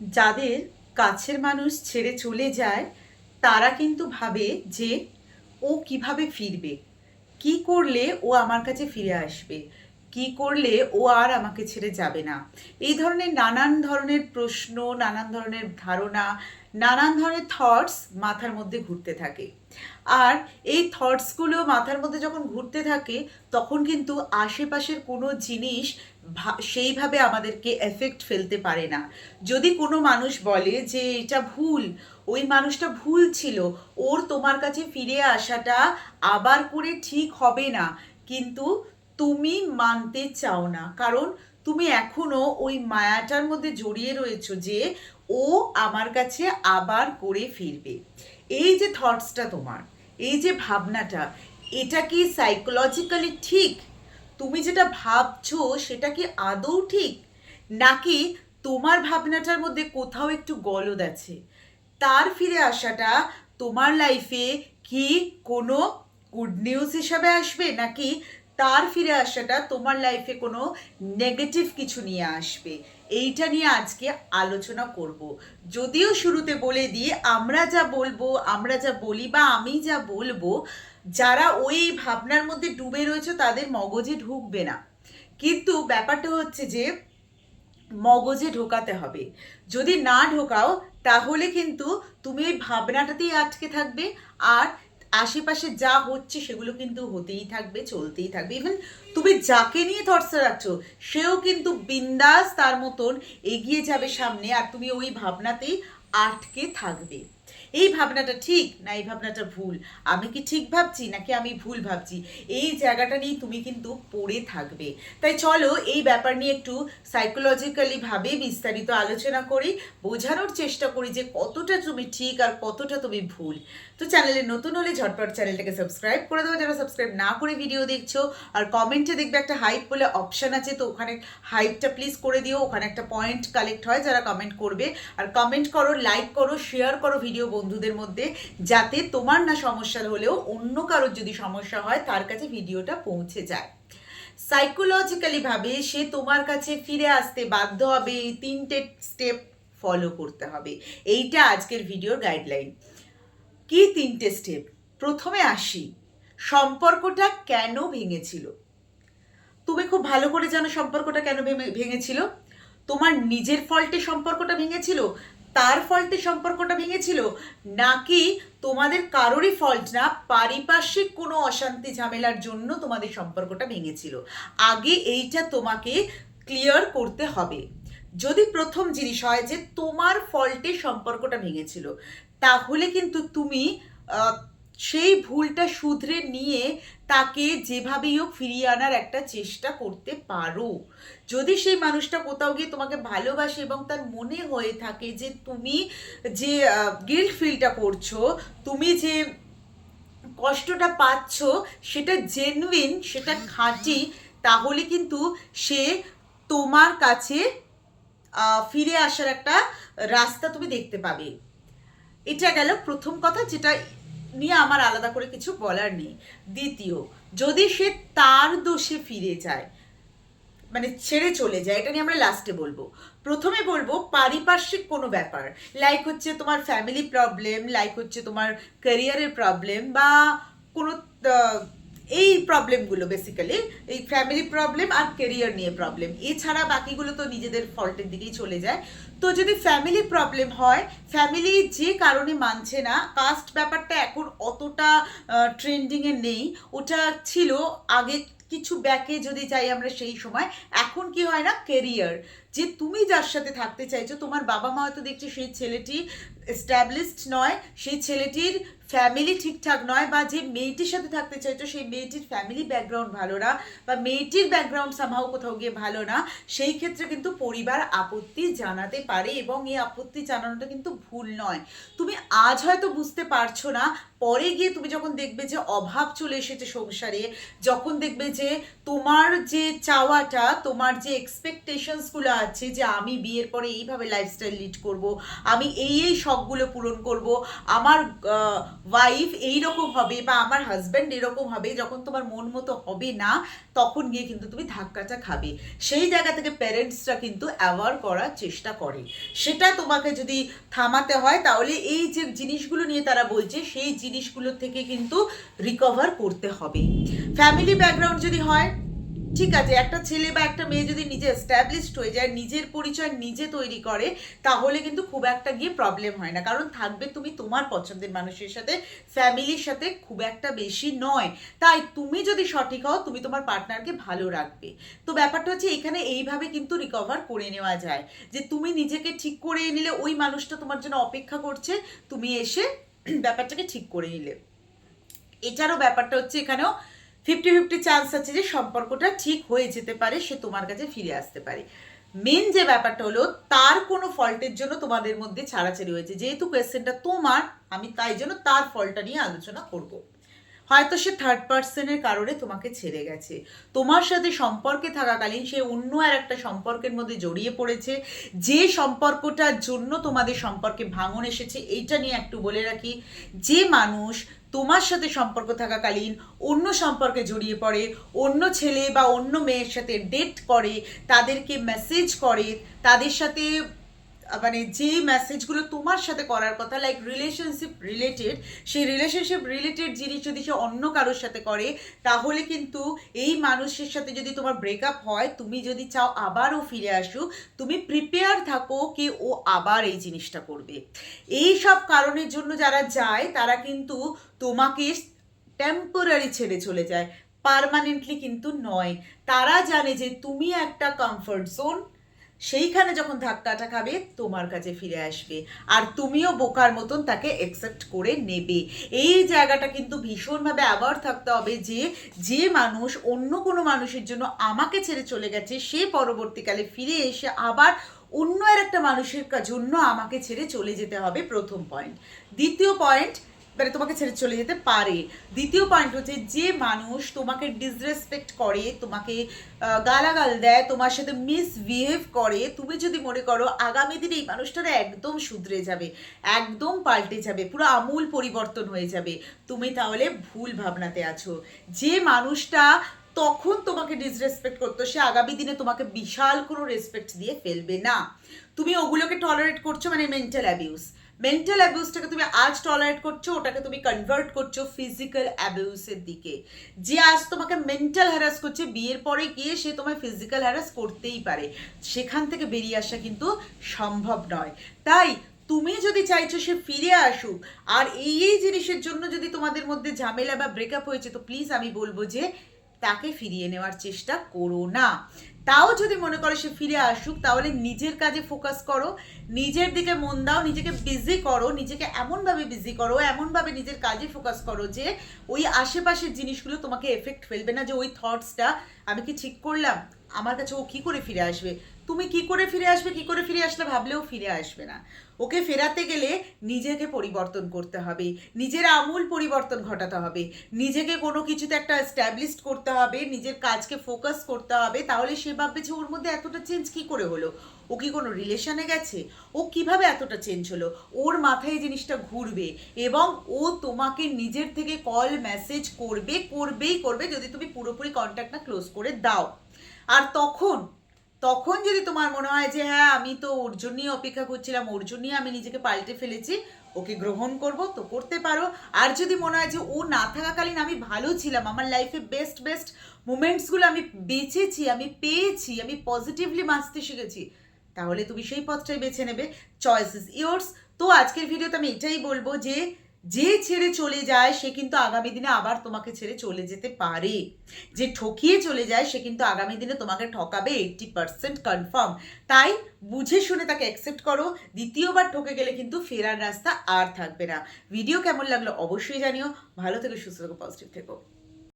যাদের কাছের মানুষ ছেড়ে চলে যায়, তারা কিন্তু ভাবে যে, ও কীভাবে ফিরবে? কি করলে ও আমার কাছে ফিরে আসবে? কি করলে ও আর আমাকে ছেড়ে যাবে না? এই ধরনের নানান ধরনের প্রশ্ন, নানান ধরনের ধারণা, নানান ধরনের থটস মাথার মধ্যে ঘুরতে থাকে। আর এই থটসগুলো মাথার মধ্যে যখন ঘুরতে থাকে, তখন কিন্তু আশেপাশের কোনো জিনিস সেইভাবে আমাদেরকে এফেক্ট ফেলতে পারে না। যদি কোনো মানুষ বলে যে, এটা ভুল, ওই মানুষটা ভুল ছিল, ওর তোমার কাছে ফিরে আসাটা আবার করে ঠিক হবে না। কিন্তু তুমি মানতে চাও না। কারণ তুমি এখনও ওই মায়াটার মধ্যে জড়িয়ে রয়েছো যে ও আমার কাছে আবার করে ফিরবে। এই যে থটসটা তোমার, এই যে ভাবনাটা, এটা কি সাইকোলজিক্যালি ঠিক? তুমি যেটা ভাবছ সেটা কি আদৌ ঠিক? নাকি তোমার ভাবনাটার মধ্যে কোথাও একটু গলদ আছে? তার ফিরে আসাটা তোমার লাইফে কি কোনো গুড নিউজ হিসাবে আসবে? নাকি তার ফিরে আসাটা তোমার লাইফে কোনো নেগেটিভ কিছু নিয়ে আসবে। এইটা নিয়ে আজকে আলোচনা করব। যদিও শুরুতে বলে দিই, আমরা যা বলব, আমরা যা বলি বা আমি যা বলব, যারা ওই ভাবনার মধ্যে ডুবে রয়েছে তাদের মগজে ঢুকবে না। কিন্তু ব্যাপারটা হচ্ছে যে, মগজে ঢোকাতে হবে। যদি না ঢোকাও, তাহলে কিন্তু তুমি ওই ভাবনাটাতেই আটকে থাকবে। আর আশেপাশে যা হচ্ছে সেগুলো কিন্তু হতেই থাকবে, চলতেই থাকবে। ইভেন তুমি যাকে নিয়ে থটসে রাখছো, সেও কিন্তু বিন্দাস তার মতন এগিয়ে যাবে সামনে, আর তুমি ওই ভাবনাতেই আটকে থাকবে। এই ভাবনাটা ঠিক না এই ভাবনাটা ভুল? আমি কি ঠিক ভাবছি নাকি আমি ভুল ভাবছি? এই জায়গাটা নিয়ে তুমি কিন্তু পড়ে থাকবে। তাই চলো এই ব্যাপার নিয়ে একটু সাইকোলজিক্যালি ভাবে বিস্তারিত আলোচনা করি, বোঝানোর চেষ্টা করি যে কতটা তুমি ঠিক আর কতটা তুমি ভুল। তো চ্যানেলে নতুন হলে ঝটপট চ্যানেলটাকে সাবস্ক্রাইব করে দেবো যারা সাবস্ক্রাইব না করে ভিডিও দেখছ। আর কমেন্টে দেখবে একটা হাইপ বলে অপশান আছে, তো ওখানে হাইপটা প্লিজ করে দিও। ওখানে একটা পয়েন্ট কালেক্ট হয়, যারা কমেন্ট করবে। আর কমেন্ট করো লাইক করো শেয়ার করো ভিডিও বন্ধুদের মধ্যে, যাতে তোমার না সমস্যা হলেও অন্য কারোর যদি সমস্যা হয়, তার কাছে ভিডিওটা পৌঁছে যায়। সাইকোলজিক্যালি ভাবে সে তোমার কাছে ফিরে আসতে বাধ্য হবে, এই তিনটে স্টেপ ফলো করতে হবে। এইটা আজকের ভিডিওর গাইডলাইন কি তিনটে স্টেপ প্রথমে আসি, সম্পর্কটা কেন ভেঙেছিল? তুমি খুব ভালো করে জানো সম্পর্কটা কেন ভেঙে- ভেঙেছিল? তোমার নিজের ফল্টে সম্পর্কটা ভেঙেছিল? তার ফল্টে সম্পর্কটা ভেঙেছিল? নাকি তোমাদের কারোরই ফল্ট না, পারিপার্শ্বিক কোনো অশান্তি ঝামেলার জন্য তোমাদের সম্পর্কটা ভেঙেছিল? আগে এইটা তোমাকে ক্লিয়ার করতে হবে। যদি প্রথম জিনিস হয় যে তোমার ফল্টে সম্পর্কটা ভেঙেছিল, তাহলে কিন্তু তুমি সেই ভুলটা শুধরে নিয়ে তাকে যেভাবেই হোক ফিরিয়ে আনার একটা চেষ্টা করতে পারো। যদি সেই মানুষটা কোথাও গিয়ে তোমাকে ভালোবাসে এবং তার মনে হয়ে থাকে যে তুমি যে গিল্ট ফিলটা করছ, তুমি যে কষ্টটা পাচ্ছ, সেটা জেনুইন সেটা খাঁটি, তাহলে কিন্তু সে তোমার কাছে ফিরে আসার একটা রাস্তা তুমি দেখতে পাবে। এটা গেল প্রথম কথা যেটা নিয়ে আমার আলাদা করে কিছু বলার নেই। দ্বিতীয়, যদি সে তার দোষে ফিরে যায় মানে ছেড়ে চলে যায়, এটা নিয়ে আমরা লাস্টে বলব। প্রথমে বলব, পারিপার্শ্বিক কোনো ব্যাপার। লাইক হচ্ছে তোমার ফ্যামিলি প্রবলেম লাইক হচ্ছে তোমার ক্যারিয়ারের প্রবলেম বা কোনো এই প্রবলেমগুলো বেসিক্যালি এই ফ্যামিলি প্রবলেম আর কেরিয়ার নিয়ে প্রবলেম এছাড়া বাকিগুলো তো নিজেদের ফল্টের দিকেই চলে যায়। তো যদি ফ্যামিলি প্রবলেম হয় ফ্যামিলি যে কারণে মানছে না কাস্ট ব্যাপারটা এখন অতটা ট্রেন্ডিংয়ে নেই। ওটা ছিল আগে কিছু ব্যাকে যদি যাই আমরা সেই সময়। এখন কি হয় না? কেরিয়ার যে তুমি যার সাথে থাকতে চাইছো, তোমার বাবা মা হয়তো দেখছে সেই ছেলেটি এস্টাবলিশড নয়, সেই ছেলেটির ফ্যামিলি ঠিকঠাক নয় বা যে মেয়েটির সাথে থাকতে চাইছো, সেই মেয়েটির ফ্যামিলি ব্যাকগ্রাউন্ড ভালো না বা মেয়েটির ব্যাকগ্রাউন্ড সামহাও কোথাও গিয়ে ভালো না, সেই ক্ষেত্রে কিন্তু পরিবার আপত্তি জানাতে পারে এবং এই আপত্তি জানানোটা কিন্তু ভুল নয়। তুমি আজ হয়তো বুঝতে পারছ না, পরে গিয়ে তুমি যখন দেখবে যে অভাব চলে এসেছে সংসারে, যখন দেখবে যে তোমার যে চাওয়াটা, তোমার যে এক্সপেকটেশনসগুলো আছে যে আমি বিয়ের পরে এইভাবে লাইফস্টাইল লিড করব, আমি এই এই শখগুলো পূরণ করব, আমার ওয়াইফ এই রকম হবে বা আমার হাজব্যান্ড এরকম হবে, যখন তোমার মন মতো হবে না, তখন গিয়ে কিন্তু তুমি ধাক্কাটা খাবে। সেই জায়গা থেকে প্যারেন্টসরা কিন্তু অ্যাওয়ার করার চেষ্টা করে। সেটা তোমাকে যদি থামাতে হয়, তাহলে এই যে জিনিসগুলো নিয়ে তারা বলছে, সেই জিনিসগুলো থেকে কিন্তু রিকভার করতে হবে। ফ্যামিলি ব্যাকগ্রাউন্ড যদি হয় ঠিক আছে, একটা ছেলে বা একটা মেয়ে যদি নিজে এস্টাবলিশড হয়ে যায়, নিজের পরিচয় নিজে তৈরি করে, তাহলে কিন্তু খুব একটা গিয়ে প্রবলেম হয় না। কারণ থাকবে তুমি তোমার পছন্দের মানুষের সাথে ফ্যামিলির সাথে খুব একটা বেশি নয়। তাই তুমি যদি সঠিক হও, তুমি তোমার পার্টনারকে ভালো রাখবে। তো ব্যাপারটা হচ্ছে এখানে এইভাবে কিন্তু রিকভার করে নেওয়া যায়। যে তুমি নিজেকে ঠিক করে নিলে, ওই মানুষটা তোমার জন্য অপেক্ষা করছে, তুমি এসে ব্যাপারটাকে ঠিক করে নিলে। এছাড়াও ব্যাপারটা হচ্ছে এখানেও ফিফটি ফিফটি চান্স আছে যে সম্পর্কটা ঠিক হয়ে যেতে পারে, সে তোমার কাছে ফিরে আসতে পারে। মেন যে ব্যাপারটা হলো, তার কোনো ফল্টের জন্য তোমাদের মধ্যে ছাড়াছাড়ি হয়েছে। যেহেতু কোয়েশ্চেনটা তোমার, আমি তাই জন্য তার ফলটা নিয়ে আলোচনা করব। হয়তো সে থার্ড পার্সনের কারণে তোমাকে ছেড়ে গেছে। তোমার সাথে সম্পর্কে থাকাকালীন সে অন্য আর একটা সম্পর্কের মধ্যে জড়িয়ে পড়েছে। যে সম্পর্কটার জন্য তোমাদের সম্পর্কে ভাঙন এসেছে, এইটা নিয়ে একটু বলে রাখি। যে মানুষ তোমার সাথে সম্পর্ক থাকাকালীন অন্য সম্পর্কে জড়িয়ে পড়ে, অন্য ছেলে বা অন্য মেয়ের সাথে ডেট করে, তাদেরকে মেসেজ করে, তাদের সাথে মানে যে মেসেজগুলো তোমার সাথে করার কথা লাইক রিলেশনশিপ রিলেটেড সেই রিলেশনশিপ রিলেটেড জিনিস যদি সে অন্য কারোর সাথে করে, তাহলে কিন্তু এই মানুষের সাথে যদি তোমার ব্রেকআপ হয়, তুমি যদি চাও আবারও ফিরে আসুক তুমি প্রিপেয়ার থাকো কি ও আবার এই জিনিসটা করবে। এই সব কারণের জন্য যারা যায়, তারা কিন্তু তোমাকে টেম্পোরারি ছেড়ে চলে যায় পারমানেন্টলি কিন্তু নয়। তারা জানে যে তুমি একটা কমফর্ট জোন সেইখানে যখন ধাক্কাটা খাবে, তোমার কাছে ফিরে আসবে। আর তুমিও বোকার মতন তাকে অ্যাকসেপ্ট করে নেবে। এই জায়গাটা কিন্তু ভীষণভাবে অ্যাওয়ার থাকতে হবে যে যে মানুষ অন্য কোনো মানুষের জন্য আমাকে ছেড়ে চলে গেছে, সে পরবর্তীকালে ফিরে এসে আবার অন্য আর একটা মানুষের জন্য আমাকে ছেড়ে চলে যেতে হবে প্রথম পয়েন্ট দ্বিতীয় পয়েন্ট মানে তোমাকে ছেড়ে চলে যেতে পারে। দ্বিতীয় পয়েন্ট হচ্ছে যে মানুষ তোমাকে ডিসরেসপেক্ট করে, তোমাকে গালাগাল দেয়, তোমার সাথে মিসবিহেভ করে, তুমি যদি মনে করো আগামী দিনে এই মানুষটারা একদম শুধরে যাবে, একদম পাল্টে যাবে, পুরো আমূল পরিবর্তন হয়ে যাবে, তুমি তাহলে ভুল ভাবনাতে আছো। যে মানুষটা তখন তোমাকে ডিসরেসপেক্ট করতো, সে আগামী দিনে তোমাকে বিশাল কোনো রেসপেক্ট দিয়ে ফেলবে না। তুমি ওগুলোকে টলারেট করছ মানে মেন্টাল অ্যাবিউস মেন্টাল অ্যাবিউসটাকে তুমি আজ টলারেট করছ, ওটাকে তুমি কনভার্ট করছ ফিজিক্যাল অ্যাবিউসের দিকে। যে আজ তোমাকে মেন্টাল হ্যারাস করছে, বিয়ের পরে গিয়ে সে তোমায় ফিজিক্যাল হ্যারাস করতেই পারে। সেখান থেকে বেরিয়ে আসা কিন্তু সম্ভব নয়। তাই তুমি যদি চাইছো সে ফিরে আসুক, আর এই এই জিনিসের জন্য যদি তোমাদের মধ্যে ঝামেলা বা ব্রেকআপ হয়েছে, তো প্লিজ আমি বলব যে তাকে ফিরিয়ে নেওয়ার চেষ্টা করো না। তাও যদি মনে করো সে ফিরে আসুক, তাহলে নিজের কাজে ফোকাস করো, নিজের দিকে মন দাও, নিজেকে বিজি করো, নিজেকে এমনভাবে বিজি করো, এমনভাবে নিজের কাজে ফোকাস করো যে ওই আশেপাশের জিনিসগুলো তোমাকে এফেক্ট ফেলবে না, যে ওই থটসটা আমি কি ঠিক করলাম। আমার কাছে ও কি করে ফিরে আসবে? তুমি কি করে ফিরে আসবে? কি করে ফিরে আসলে ভাবলেও ফিরে আসবে না। ওকে ফেরাতে গেলে নিজেকে পরিবর্তন করতে হবে। নিজের আমূল পরিবর্তন ঘটাতে হবে। নিজেকে কোনো কিছুতে একটা স্ট্যাবলিশড করতে হবে। নিজের কাজকে ফোকাস করতে হবে। তাহলে সে ভাববে যে ওর মধ্যে এতটা চেঞ্জ কি করে হলো? ও কি কোনো রিলেশনে গেছে? ও কীভাবে এতটা চেঞ্জ হলো? ওর মাথায় এই জিনিসটা ঘুরবে এবং ও তোমাকে নিজের থেকে কল মেসেজ করবে, করবেই করবে যদি তুমি পুরোপুরি কন্ট্যাক্ট না ক্লোজ করে দাও। আর তখন তখন যদি তোমার মনে হয় যে হ্যাঁ আমি তো ওর জন্যই অপেক্ষা করছিলাম ওর জন্যই আমি নিজেকে পাল্টে ফেলেছি, ওকে গ্রহণ করব, তো করতে পারো। আর যদি মনে হয় যে ও না থাকাকালীন আমি ভালো ছিলাম, আমার লাইফে বেস্ট বেস্ট মুমেন্টসগুলো আমি বেঁচেছি আমি পেয়েছি, আমি পজিটিভলি বাঁচতে শিখেছি, তাহলে তুমি সেই পথটাই বেছে নেবে। চয়েস ইজ ইয়োর্স তো আজকের ভিডিওতে আমি এটাই বলব যে যে ছেড়ে চলে যায়, সে কিন্তু আগামী দিনে আবার তোমাকে ছেড়ে চলে যেতে পারে। যে ঠকিয়ে চলে যায়, সে কিন্তু আগামী দিনে তোমাকে ঠকাবে এইটটি পারসেন্ট কনফার্ম তাই বুঝে শুনে তাকে অ্যাকসেপ্ট করো। দ্বিতীয়বার ঠকে গেলে কিন্তু ফেরার রাস্তা আর থাকবে না। ভিডিও কেমন লাগল অবশ্যই জানিও। ভালো থেকে, সুস্থ থেকো পজিটিভ থেকো।